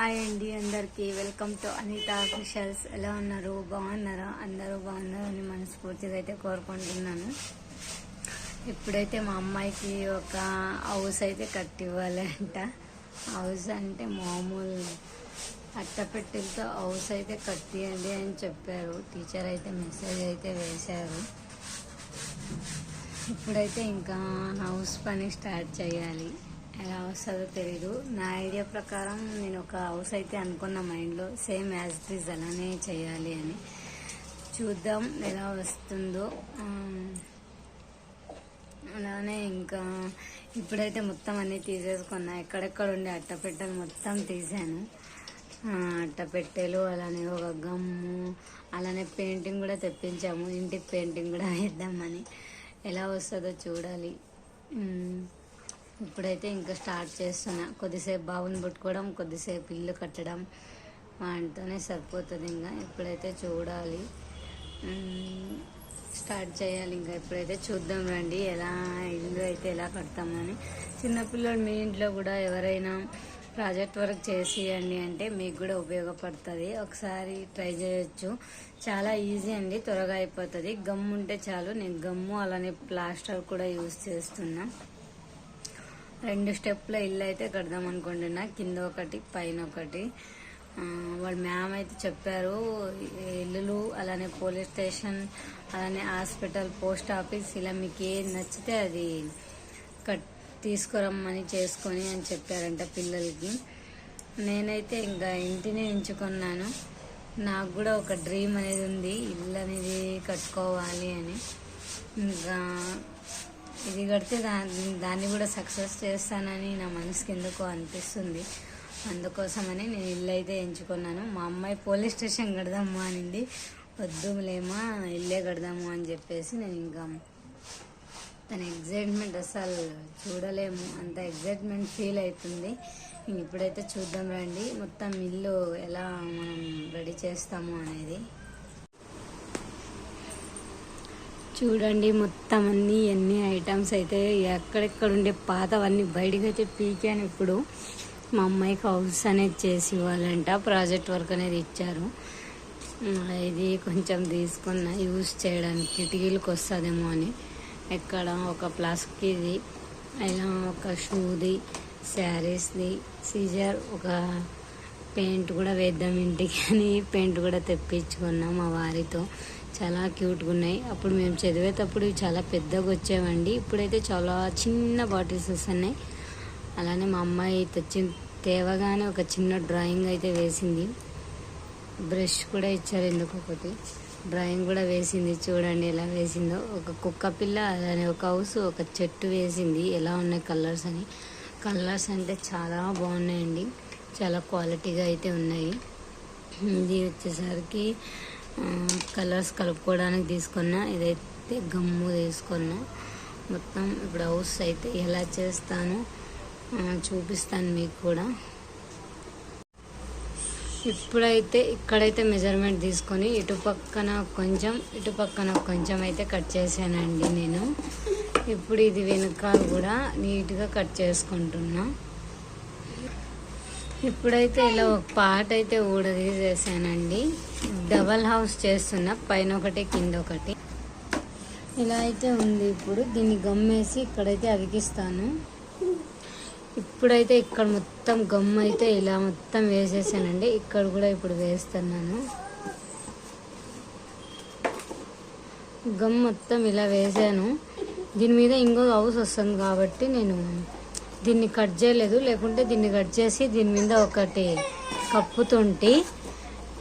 Hi అండి అందరికీ. Welcome to Anitha officials. ఎలా ఉన్నారు? బాగున్నారా? అందరూ బాగున్నారని మనస్ఫూర్తిగా అయితే కోరుకుంటున్నాను. ఇప్పుడైతే మా అమ్మాయికి ఒక హౌస్ అయితే కట్టివ్వాలి హౌస్ అంటే మామూలు అట్టపెట్టెలతో హౌస్ అయితే కట్టియండి అని చెప్పారు. టీచర్ అయితే మెసేజ్ అయితే వేశారు. ఇప్పుడైతే ఇంకా హౌస్ పని స్టార్ట్ చేయాలి. ఎలా వస్తుందో తెలీదు. నా ఐడియా ప్రకారం నేను ఒక హౌస్ అయితే అనుకున్న మైండ్లో సేమ్ యాజ్ ఇట్ ఈజ్ అలానే చేయాలి అని. చూద్దాం ఎలా వస్తుందో. అలానే ఇంకా ఇప్పుడైతే మొత్తం అన్నీ తీసేసుకున్నా. ఎక్కడెక్కడ ఉండే అట్టపెట్టెలు మొత్తం తీసాను. అట్టపెట్టెలు అలానే ఒక గమ్ము అలానే పెయింటింగ్ కూడా తెప్పించాము. ఇంటికి పెయింటింగ్ కూడా వేద్దామని. ఎలా వస్తుందో చూడాలి. ఇప్పుడైతే ఇంకా స్టార్ట్ చేస్తున్నా. కొద్దిసేపు బాబుని పుట్టుకోవడం కొద్దిసేపు ఇల్లు కట్టడం వాటితోనే సరిపోతుంది ఇంకా. ఇప్పుడైతే చూడాలి. స్టార్ట్ చేయాలి ఇంకా. ఇప్పుడైతే చూద్దాం రండి ఎలా ఇల్లు అయితే ఎలా కడతామని. చిన్నపిల్లలు మీ ఇంట్లో కూడా ఎవరైనా ప్రాజెక్ట్ వర్క్ చేసియండి అంటే మీకు కూడా ఉపయోగపడుతుంది. ఒకసారి ట్రై చేయొచ్చు. చాలా ఈజీ అండి త్వరగా అయిపోతుంది. గమ్ ఉంటే చాలు. నేను గమ్ము అలానే ప్లాస్టర్ కూడా యూజ్ చేస్తున్నా. రెండు స్టెప్ల ఇల్లు అయితే కడదాం అనుకుంటున్నా. కింద ఒకటి పైన ఒకటి. వాళ్ళు వాళ్ళ మ్యామ్ అయితే చెప్పారు ఇల్లులు అలానే పోలీస్ స్టేషన్ అలానే హాస్పిటల్ పోస్ట్ ఆఫీస్ ఇలా మీకు ఏది నచ్చితే అది కట్ తీసుకురమ్మని చేసుకొని అని చెప్పారంట పిల్లలకి. నేనైతే ఇంకా ఇంటిని ఎంచుకున్నాను. నాకు కూడా ఒక డ్రీమ్ అనేది ఉంది ఇల్లు అనేది కట్టుకోవాలి అని. ఇంకా ఇది కడితే దాన్ని దాన్ని కూడా సక్సెస్ చేస్తానని నా మనసుకి ఎందుకో అనిపిస్తుంది. అందుకోసమని నేను ఇల్లు అయితే ఎంచుకున్నాను. మా అమ్మాయి పోలీస్ స్టేషన్ కడదాము అనింది. వద్దులేమా ఇల్లే కడదాము అని చెప్పేసి నేను ఇంకా తన ఎగ్జైట్మెంట్ అసలు చూడలేము. అంత ఎగ్జైట్మెంట్ ఫీల్ అవుతుంది. ఇప్పుడైతే చూద్దాం రండి. మొత్తం ఇల్లు ఎలా మనం రెడీ చేస్తాము అనేది. చూడండి మొత్తం అన్ని ఎన్ని ఐటమ్స్ అయితే ఎక్కడెక్కడ ఉండే పాతవన్నీ బయటకు అయితే పీకాను ఇప్పుడు. మా అమ్మాయికి హౌస్ అనేది చేసి ఇవ్వాలంట ప్రాజెక్ట్ వర్క్ అనేది ఇచ్చారు. ఇది కొంచెం తీసుకున్న యూజ్ చేయడానికి కిటికీలకు వస్తుందేమో అని. ఎక్కడ ఒక ప్లాస్టిక్ ఇది ఇలా ఒక షూది శారీస్ది సీజర్ ఒక పెయింట్ కూడా వేద్దాం ఇంటికి అని పెయింట్ కూడా తెప్పించుకున్నాం మా వారితో. చాలా క్యూట్గా ఉన్నాయి. అప్పుడు మేము చదివేటప్పుడు చాలా పెద్దగా వచ్చేవండి. ఇప్పుడైతే చాలా చిన్న బాటిల్స్ వస్తున్నాయి. అలానే మా అమ్మాయి తెచ్చి తేవగానే ఒక చిన్న డ్రాయింగ్ అయితే వేసింది. బ్రష్ కూడా ఇచ్చారు ఎందుకు ఒకటి. డ్రాయింగ్ కూడా వేసింది. చూడండి ఎలా వేసిందో. ఒక కుక్క పిల్ల అలానే ఒక హౌస్ ఒక చెట్టు వేసింది. ఎలా ఉన్నాయి కలర్స్ అని. కలర్స్ అంటే చాలా బాగున్నాయండి. చాలా క్వాలిటీగా అయితే ఉన్నాయి. ఇది వచ్చేసరికి కలర్స్ కలుపుకోవడానికి తీసుకున్నా ఇదైతే గమ్ము తీసుకున్నా. మొత్తం ఇప్పుడు హౌస్ అయితే ఎలా చేస్తాను చూపిస్తాను మీకు కూడా. ఇప్పుడైతే ఇక్కడైతే మెజర్మెంట్ తీసుకొని ఇటు పక్కన కొంచెం ఇటు పక్కన కొంచెం అయితే కట్ చేశానండి నేను. ఇప్పుడు ఇది వెనకాల కూడా నీట్గా కట్ చేసుకుంటున్నా. ఇప్పుడైతే ఇలా ఒక పార్ట్ అయితే ఊడదీసేసానండి. డబల్ హౌస్ చేస్తున్నా పైన ఒకటి కింద ఒకటి. ఇలా అయితే ఉంది ఇప్పుడు. దీన్ని గమ్మేసి ఇక్కడైతే అదికిస్తాను ఇప్పుడైతే ఇక్కడ మొత్తం గమ్ అయితే ఇలా మొత్తం వేసేసానండి. ఇక్కడ కూడా ఇప్పుడు వేస్తున్నాను. గమ్ మొత్తం ఇలా వేసాను. దీని మీద ఇంకో హౌస్ వస్తుంది కాబట్టి నేను దీన్ని కట్ చేయలేదు. లేకుంటే దీన్ని కట్ చేసి దీని మీద ఒకటి కప్పుతుంటి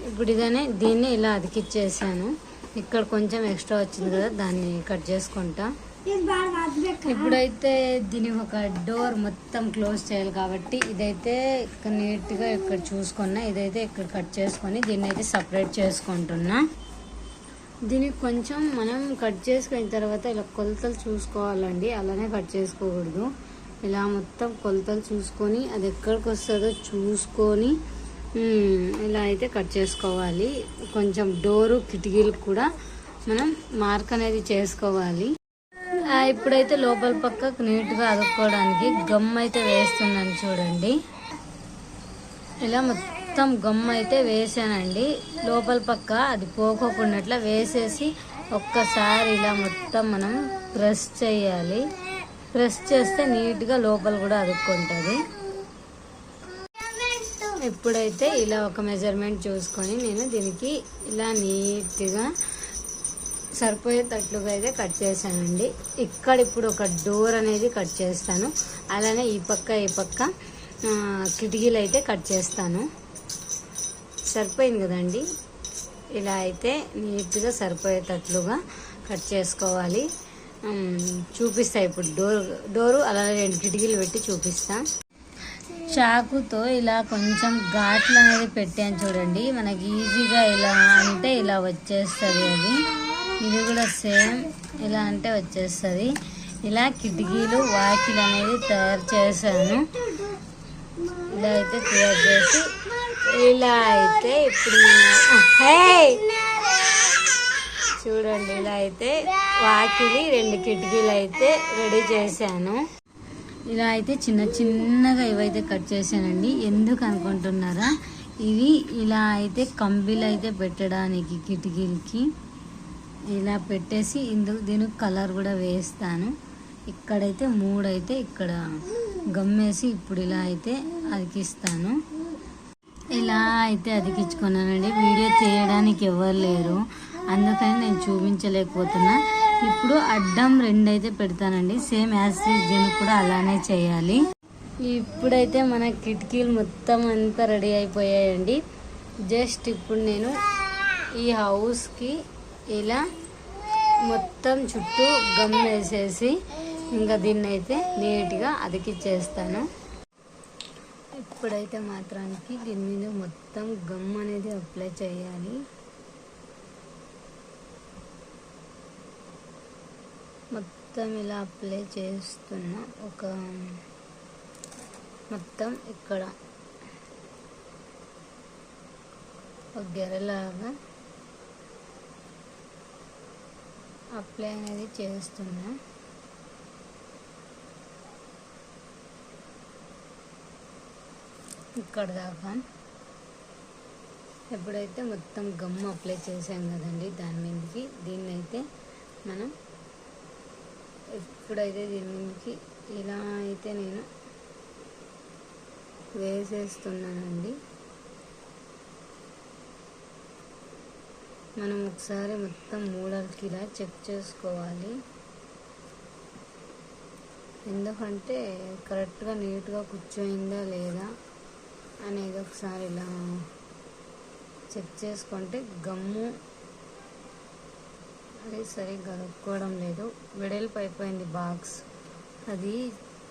ఇప్పుడు ఇదనే దీన్ని ఇలా అతికిచ్చేసాను. ఇక్కడ కొంచెం ఎక్స్ట్రా వచ్చింది కదా దాన్ని కట్ చేసుకుంటా. ఇప్పుడైతే దీని ఒక డోర్ మొత్తం క్లోజ్ చేయాలి కాబట్టి ఇదైతే ఇక్కడ నీట్గా ఇక్కడ చూసుకున్నా ఇదైతే ఇక్కడ కట్ చేసుకొని దీన్ని అయితే సపరేట్ చేసుకుంటున్నా. దీనికి కొంచెం మనం కట్ చేసుకున్న తర్వాత ఇలా కొలతలు చూసుకోవాలండి. అలానే కట్ చేసుకోకూడదు. ఇలా మొత్తం కొలతలు చూసుకొని అది ఎక్కడికి వస్తుందో చూసుకొని ఇలా అయితే కట్ చేసుకోవాలి. కొంచెం డోరు కిటికీలు కూడా మనం మార్క్ అనేది చేసుకోవాలి. ఇప్పుడైతే లోపల పక్క నీట్గా అదుక్కోవడానికి గమ్ అయితే వేస్తున్నాను చూడండి. ఇలా మొత్తం గమ్ అయితే వేసానండి. లోపల పక్క అది పోకోకుండా వేసేసి ఒక్కసారి ఇలా మొత్తం మనం ప్రెస్ చేయాలి. ప్రెస్ చేస్తే నీట్గా లోపల కూడా అదుక్కుంటుంది ఇప్పుడైతే ఇలా ఒక మెజర్మెంట్ చూసుకొని నేను దీనికి ఇలా నీట్గా సరిపోయేటట్లుగా అయితే కట్ చేశానండి. ఇక్కడ ఇప్పుడు ఒక డోర్ అనేది కట్ చేస్తాను. అలానే ఈ పక్క ఈ పక్క కిటికీలు అయితే కట్ చేస్తాను. సరిపోయింది కదండి? ఇలా అయితే నీట్గా సరిపోయేటట్లుగా కట్ చేసుకోవాలి. చూపిస్తా ఇప్పుడు. డోర్ డోరు అలానే రెండు కిటికీలు పెట్టి చూపిస్తాను చాకుతో ఇలా కొంచెం ఘాట్లు అనేది పెట్టాను చూడండి. మనకి ఈజీగా ఇలా అంటే ఇలా వచ్చేస్తుంది అది. ఇది కూడా సేమ్ ఇలా అంటే వచ్చేస్తుంది. ఇలా కిటికీలు వాకిలు అనేది తయారు చేశాను. ఇలా అయితే తయారు చేసి ఇలా అయితే ఇప్పుడు చూడండి ఇలా అయితే వాకిలి రెండు కిటికీలు అయితే రెడీ చేశాను. ఇలా అయితే చిన్న చిన్నగా ఇవైతే కట్ చేశానండి. ఎందుకు అనుకుంటున్నారా? ఇవి ఇలా అయితే కంబీలు అయితే పెట్టడానికి కిటికీలకి ఇలా పెట్టేసి ఇందుకు దీనికి కలర్ కూడా వేస్తాను. ఇక్కడైతే మూడైతే ఇక్కడ గమ్మేసి ఇప్పుడు ఇలా అయితే అతికిస్తాను. ఇలా అయితే అతికించుకున్నానండి. వీడియో చేయడానికి ఎవరు లేరు. అందుకని నేను చూపించలేకపోతున్నా. ఇప్పుడు అడ్డం రెండైతే పెడతానండి. సేమ్ యాజ్ దీనికి కూడా అలానే చేయాలి. ఇప్పుడైతే మన కిటికీలు మొత్తం అంతా రెడీ అయిపోయాయండి. జస్ట్ ఇప్పుడు నేను ఈ హౌస్కి ఇలా మొత్తం చుట్టూ గమ్ వేసేసి ఇంకా దీన్ని అయితే నీట్గా అతికిచ్చేస్తాను. ఇప్పుడైతే మాత్రానికి దీని మీద మొత్తం గమ్ అనేది అప్లై చేయాలి. మొత్తం ఇలా అప్లై చేస్తున్నా ఒక మొత్తం ఇక్కడ ఒక గెరలాగా అప్లై అనేది చేస్తున్నా. ఇక్కడ దాకా ఎప్పుడైతే మొత్తం గమ్ అప్లై చేసాం కదండి దాని మీదకి దీన్ని అయితే మనం ఎప్పుడైతే దీనికి ఇలా అయితే నేను వేసేస్తున్నానండి. మనం ఒకసారి మొత్తం మూడలకి ఇలా చెక్ చేసుకోవాలి. ఎందుకంటే కరెక్ట్గా నీట్గా కూర్చోయిందా లేదా అనేది ఒకసారి ఇలా చెక్ చేసుకుంటే గమ్ము అది సరిగ్గా అతుక్కోవడం లేదు. వెడల్పు అయిపోయింది బాక్స్. అది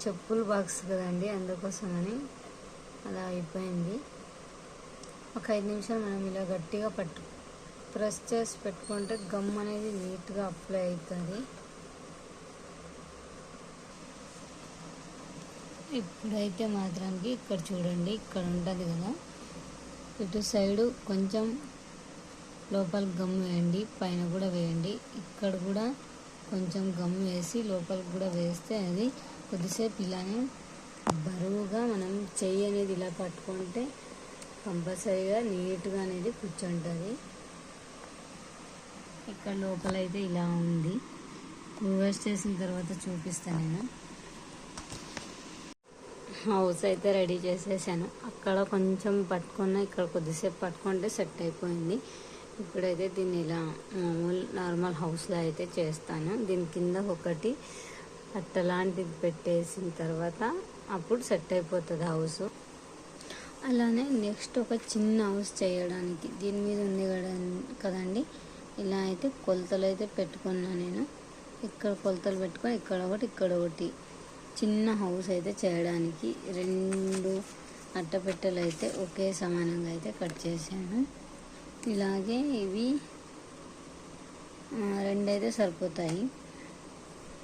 చెప్పుల బాక్స్ కదండి అందుకోసమని అలా అయిపోయింది. ఒక ఐదు నిమిషాలు మనం ఇలా గట్టిగా పట్టు ప్రెస్ చేసి పెట్టుకుంటే గమ్ అనేది నీట్గా అప్లై అవుతుంది. ఇప్పుడైతే మాత్రానికి ఇక్కడ చూడండి ఇక్కడ ఉంటుంది కదా. ఇటు సైడు కొంచెం లోపల గమ్ వేయండి పైన కూడా వేయండి. ఇక్కడ కూడా కొంచెం గమ్ వేసి లోపలికి కూడా వేస్తే అది కొద్దిసేపు ఇలానే బరువుగా మనం చెయ్యి అనేది ఇలా పట్టుకుంటే కంపల్సరీగా నీట్గా అనేది కూర్చుంటుంది. ఇక్కడ లోపల అయితే ఇలా ఉంది. రివర్స్ చేసిన తర్వాత చూపిస్తాను నేను. హౌస్ అయితే రెడీ చేసేసాను. అక్కడ కొంచెం పట్టుకున్న ఇక్కడ కొద్దిసేపు పట్టుకుంటే సెట్ అయిపోయింది. ఇప్పుడైతే దీన్ని ఇలా మామూలు నార్మల్ హౌస్లో అయితే చేస్తాను. దీని కింద ఒకటి అట్టలాంటిది పెట్టేసిన తర్వాత అప్పుడు సెట్ అయిపోతుంది హౌస్. అలానే నెక్స్ట్ ఒక చిన్న హౌస్ చేయడానికి దీని మీద ఉంది కదా కదండి? ఇలా అయితే కొలతలు అయితే పెట్టుకున్నా నేను. ఇక్కడ కొలతలు పెట్టుకొని ఇక్కడ ఒకటి ఇక్కడ ఒకటి. చిన్న హౌస్ అయితే చేయడానికి రెండు అట్టపెట్టెలు అయితే ఒకే సమానంగా అయితే కట్ చేశాను. ఇలాగే ఇవి రెండైతే సరిపోతాయి.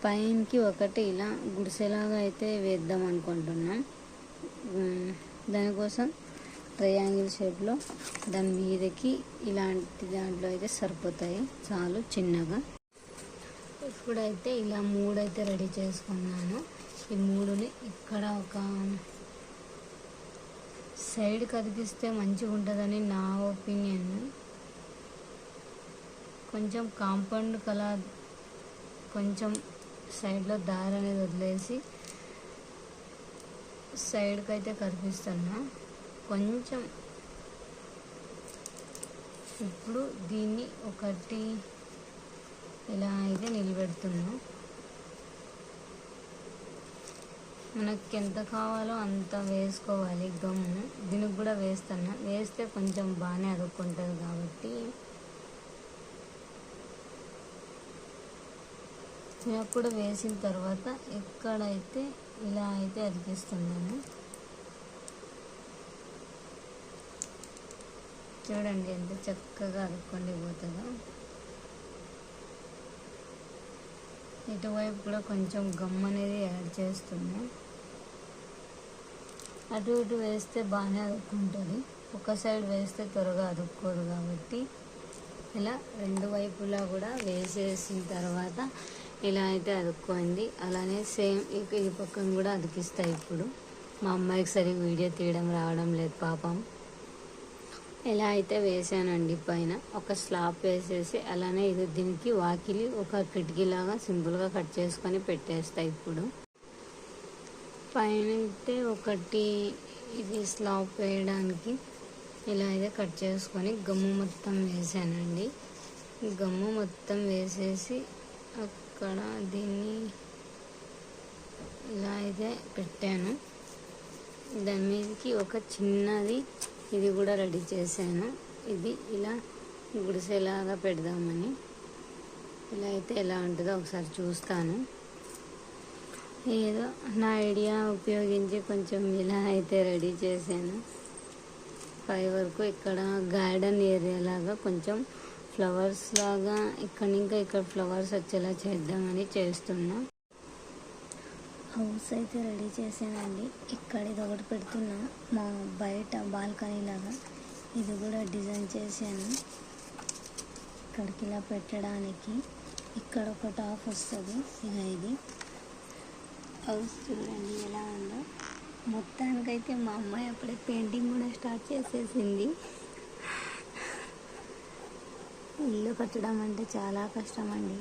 పైనకి ఒకటి ఇలా గుడిసెలాగా అయితే వేద్దాం అనుకుంటున్నాం. దానికోసం ట్రయాంగిల్ షేప్లో దాని మీదకి ఇలాంటి దాంట్లో అయితే సరిపోతాయి. చాలు చిన్నగా. ఇప్పుడైతే ఇలా మూడైతే రెడీ చేసుకున్నాను. ఈ మూడుని ఇక్కడ ఒక సైడ్ కదిపిస్తే మంచిగా ఉంటుందని నా ఒపీనియన్. కొంచెం కాంపౌండ్ కలా కొంచెం సైడ్లో దారి అనేది వదిలేసి సైడ్కి అయితే కనిపిస్తున్నా. కొంచెం ఇప్పుడు దీన్ని ఒకటి ఇలా అయితే నిలబెడుతున్నా. మనకి ఎంత కావాలో అంత వేసుకోవాలి గమ్ము. దీనికి కూడా వేస్తున్నా. వేస్తే కొంచెం బాగానే అదుక్కుంటుంది కాబట్టి నేను వేసిన తర్వాత ఎక్కడైతే ఇలా అయితే అతికిస్తున్నాను. చూడండి ఎంత చక్కగా అదుక్కొని పోతుందో ఇటువైపు కూడా కొంచెం గమ్ అనేది యాడ్ చేస్తున్నా. అటు ఇటు వేస్తే బాగానే అదుక్కుంటుంది ఒక సైడ్ వేస్తే త్వరగా అదుక్కోదు కాబట్టి ఇలా రెండు వైపులా కూడా వేసేసిన తర్వాత ఇలా అయితే అదుక్కోండి. అలానే సేమ్ ఇక ఈ పక్కన కూడా అతికిస్తాయి ఇప్పుడు. మా అమ్మాయికి సరిగ్గా వీడియో తీయడం రావడం లేదు పాపం. ఇలా అయితే వేసానండి పైన. ఒక స్లాబ్ వేసేసి అలానే ఇది దీనికి వాకిలి ఒక కిటికీలాగా సింపుల్గా కట్ చేసుకొని పెట్టేస్తా ఇప్పుడు. పైన అయితే ఒకటి ఇది స్లాబ్ వేయడానికి ఇలా అయితే కట్ చేసుకొని గమ్ము మొత్తం వేసానండి. గమ్ము మొత్తం వేసేసి ఇక్కడ దీన్ని ఇలా అయితే పెట్టాను. దాని మీదకి ఒక చిన్నది ఇది కూడా రెడీ చేశాను. ఇది ఇలా గుడిసెలాగా పెడదామని. ఇలా అయితే ఎలా ఉంటుందో ఒకసారి చూస్తాను. ఏదో నా ఐడియా ఉపయోగించి కొంచెం ఇలా అయితే రెడీ చేశాను. పై వరకు ఇక్కడ గార్డెన్ ఏరియా లాగా కొంచెం ఫ్లవర్స్ లాగా ఇక్కడ ఇంకా ఇక్కడ ఫ్లవర్స్ వచ్చేలా చేద్దామని చేస్తున్నా. హౌస్ అయితే రెడీ చేశానండి. ఇక్కడ ఇది ఒకటి పెడుతున్నా మా బయట బాల్కనీ లాగా. ఇది కూడా డిజైన్ చేశాను. ఇక్కడికి ఇలా పెట్టడానికి ఇక్కడ ఒక టాప్ వస్తుంది. ఇక ఇది. హౌస్ చూడండి ఎలా ఉందో. మొత్తానికైతే మా అమ్మాయి అప్పుడే పెయింటింగ్ కూడా స్టార్ట్ చేసేసింది. ఇల్లు కట్టడం అంటే చాలా కష్టం అండి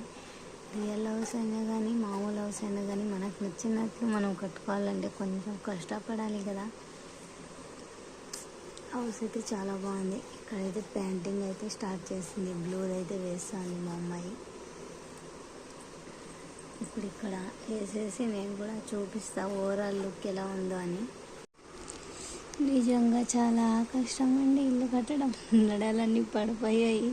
రియల్ హౌస్ అయినా కానీ మామూలు హౌస్ అయినా కానీ మనకు నచ్చినట్లు మనం కట్టుకోవాలంటే కొంచెం కష్టపడాలి కదా. హౌస్ అయితే చాలా బాగుంది. ఇక్కడైతే పెయింటింగ్ అయితే స్టార్ట్ చేసింది. బ్లూ అయితే వేస్తుంది మా అమ్మాయి. ఇప్పుడు ఇక్కడ వేసేసి నేను కూడా చూపిస్తా ఓవరాల్ లుక్ ఎలా ఉందో అని. నిజంగా చాలా కష్టం అండి ఇల్లు కట్టడం. నడాలన్నీ పడిపోయాయి.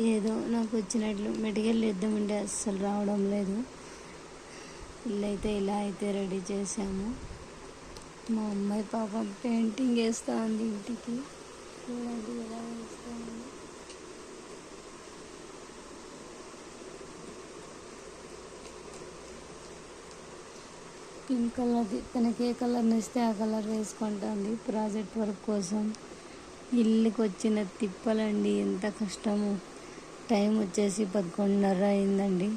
ఏదో నాకు వచ్చినట్లు మెటీరియల్ వేద్దామంటే అస్సలు రావడం లేదు. ఇల్లు అయితే ఇలా అయితే రెడీ చేసాము మా అమ్మాయి పాపం పెయింటింగ్ వేస్తూ ఉంది ఇంటికి. చూడండి ఎలా వేస్తూ ఉంది పింక్ కలర్ది తనకి ఏ కలర్ నచ్చితే ఆ కలర్ వేసుకుంటుంది ప్రాజెక్ట్ వర్క్ కోసం. ఇల్లుకి వచ్చిన తిప్పలండి ఎంత కష్టము. టైం వచ్చేసి పదకొండున్నర అయిందండి.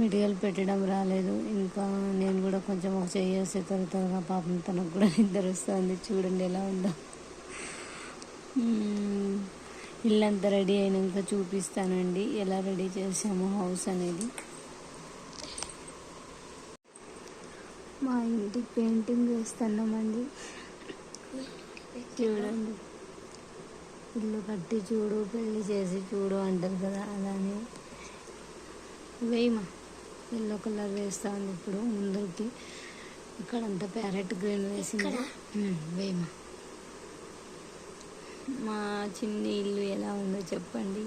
మెటీరియల్ పెట్టడం రాలేదు. ఇంకా నేను కూడా కొంచెం ఒక చేసి త్వర త్వరగా పాపం తనకు కూడా నిద్ర వస్తుంది. చూడండి ఎలా ఉందో. ఇల్లంతా రెడీ అయినాక చూపిస్తానండి. ఎలా రెడీ చేసాము హౌస్ అనేది. మా ఇంటి పెయింటింగ్ వేస్తున్నామండి. చూడండి. ఇల్లు కట్టి చూడు పెళ్ళి చేసి చూడు అంటారు కదా అలానే. వేయమా ఎల్లో కలర్ వేస్తా ఉంది ఇప్పుడు ముందుకి ఇక్కడంతా ప్యారెట్ గ్రీన్ వేసింది. వేయమా మా చిన్ని ఇల్లు ఎలా ఉందో చెప్పండి.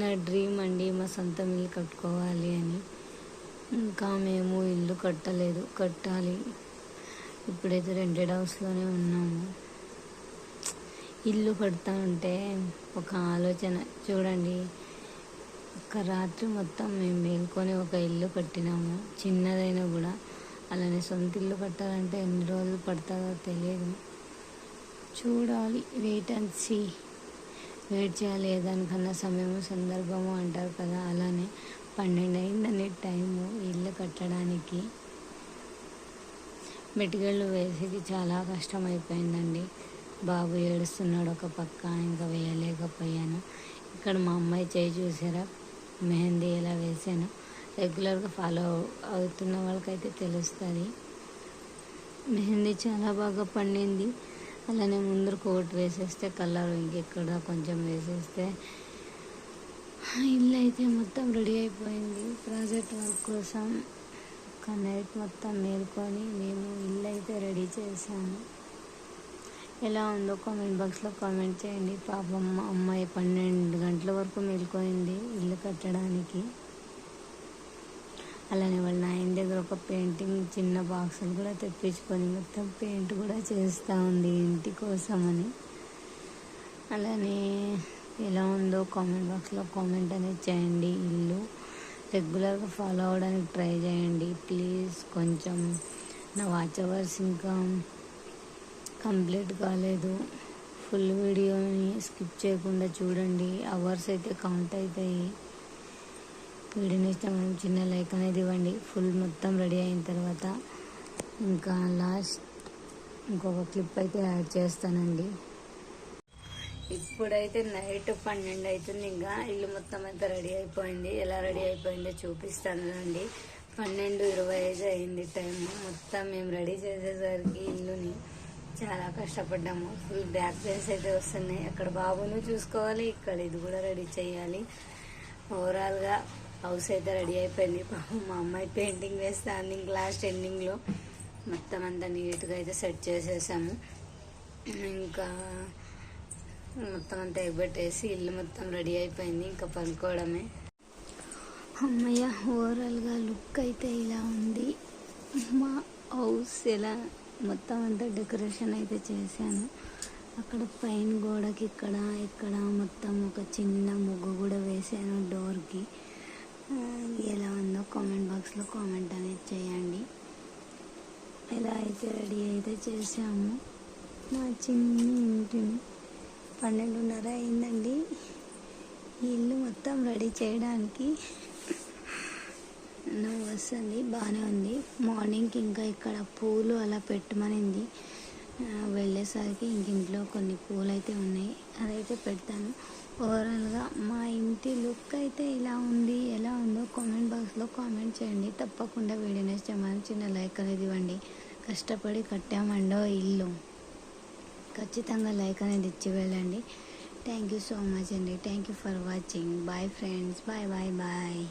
నా డ్రీమ్ అండి మా సొంతం ఇల్లు కట్టుకోవాలి అని. ఇంకా మేము ఇల్లు కట్టలేదు కట్టాలి. ఇప్పుడైతే రెంటెడ్ హౌస్లోనే ఉన్నాము. ఇల్లు కడతా ఉంటే ఒక ఆలోచన. చూడండి ఒక రాత్రి మొత్తం మేము మేల్కొని ఒక ఇల్లు కట్టినాము. చిన్నదైనా కూడా. అలానే సొంత ఇల్లు కట్టాలంటే ఎన్ని రోజులు పడుతుందో తెలియదు. చూడాలి. వెయిట్ అండ్ సీ వెయిట్ చేయాలి. దానికన్నా సమయము సందర్భము అంటారు కదా. అలానే పన్నెండు అయిందని టైము ఇల్లు కట్టడానికి. మెటీరియల్ వేసేది చాలా కష్టం అయిపోయిందండి బాబు ఏడుస్తున్నాడు ఒక పక్క ఇంకా వేయలేకపోయాను. ఇక్కడ మా అమ్మాయి చేయి చూసారా? మెహందీ ఎలా వేసాను రెగ్యులర్గా ఫాలో అవుతున్న వాళ్ళకైతే తెలుస్తుంది. మెహందీ చాలా బాగా పండింది. అలానే ముందర కోట్ వేసేస్తే కలర్ ఇంకెక్కడ కొంచెం వేసేస్తే ఇల్లు అయితే మొత్తం రెడీ అయిపోయింది. ప్రాజెక్ట్ వర్క్ కోసం ఒక నైట్ మొత్తం మేల్కొని మేము ఇల్లు అయితే రెడీ చేశాను ఎలా ఉందో కామెంట్ బాక్స్లో కామెంట్ చేయండి. పాపం అమ్మాయి పన్నెండు గంటల వరకు మేల్కొనింది ఇల్లు కట్టడానికి. అలానే వాళ్ళ నాయన దగ్గర ఒక పెయింటింగ్ చిన్న బాక్సులు కూడా తెప్పించుకొని మొత్తం పెయింట్ కూడా చేస్తూ ఉంది ఇంటి కోసమని అలానే ఎలా ఉందో కామెంట్ బాక్స్లో కామెంట్ అనేది చేయండి. ఇల్లు రెగ్యులర్గా ఫాలో అవ్వడానికి ట్రై చేయండి. ప్లీజ్ కొంచెం నా వాచ్ అవర్స్ ఇంకా కంప్లీట్ కాలేదు. ఫుల్ వీడియోని స్కిప్ చేయకుండా చూడండి. అవర్స్ అయితే కౌంట్ అవుతాయి. వీడియోని ఇష్టమైన మనం చిన్న లైక్ అనేది ఇవ్వండి. ఫుల్ మొత్తం రెడీ అయిన తర్వాత ఇంకా లాస్ట్ ఇంకొక క్లిప్ అయితే యాడ్ చేస్తానండి. ఇప్పుడైతే నైట్ పన్నెండు అవుతుంది ఇంకా. ఇల్లు మొత్తం అయితే రెడీ అయిపోయింది. ఎలా రెడీ అయిపోయిందో చూపిస్తాను అండి పన్నెండు ఇరవై ఐదు అయింది టైం మొత్తం మేము రెడీ చేసేసరికి ఇల్లుని చాలా కష్టపడ్డాము. ఫుల్ బ్యాక్ పెయిన్స్ అయితే వస్తున్నాయి. అక్కడ బాబును చూసుకోవాలి. ఇక్కడ ఇది కూడా రెడీ చేయాలి. ఓవరాల్గా హౌస్ అయితే రెడీ అయిపోయింది. పాపం మా అమ్మాయి పెయింటింగ్ వేస్తే అందింగ్ లాస్ట్ ఎండింగ్లో మొత్తం అంతా నీట్గా అయితే సెట్ చేసేసాము. ఇంకా మొత్తం అంతా ఎగ్గొట్టేసి ఇల్లు మొత్తం రెడీ అయిపోయింది. ఇంకా పనుకోవడమే అమ్మయ్య ఓవరాల్గా లుక్ అయితే ఇలా ఉంది. మా హౌస్ ఎలా మొత్తం అంతా డెకరేషన్ అయితే చేశాను. అక్కడ పైన గోడకి ఇక్కడ ఇక్కడ మొత్తం ఒక చిన్న ముగ్గు కూడా వేసాను డోర్కి. ఎలా ఉందో కామెంట్ బాక్స్లో కామెంట్ అనేది చేయండి. ఇలా అయితే రెడీ అయితే చేసాము మా చిన్ని ఇంటిని పన్నెండున్నర అయిందండి. ఇల్లు మొత్తం రెడీ చేయడానికి నువ్వు వస్తుంది బాగానే ఉంది. మార్నింగ్కి ఇంకా ఇక్కడ పూలు అలా పెట్టమనింది. వెళ్ళేసరికి ఇంక ఇంట్లో కొన్ని పూలు అయితే ఉన్నాయి. అదైతే పెడతాను. ఓవరాల్గా మా ఇంటి లుక్ అయితే ఇలా ఉంది. ఎలా ఉందో కామెంట్ బాక్స్లో కామెంట్ చేయండి. తప్పకుండా వీడియో నేర్చే మనం చిన్న లైక్ అనేది ఇవ్వండి. కష్టపడి కట్టామండో ఇల్లు. ఖచ్చితంగా లైక్ అనేది ఇచ్చి వెళ్ళండి. థ్యాంక్ యూ సో మచ్ అండి. Thank you for watching bye friends bye bye bye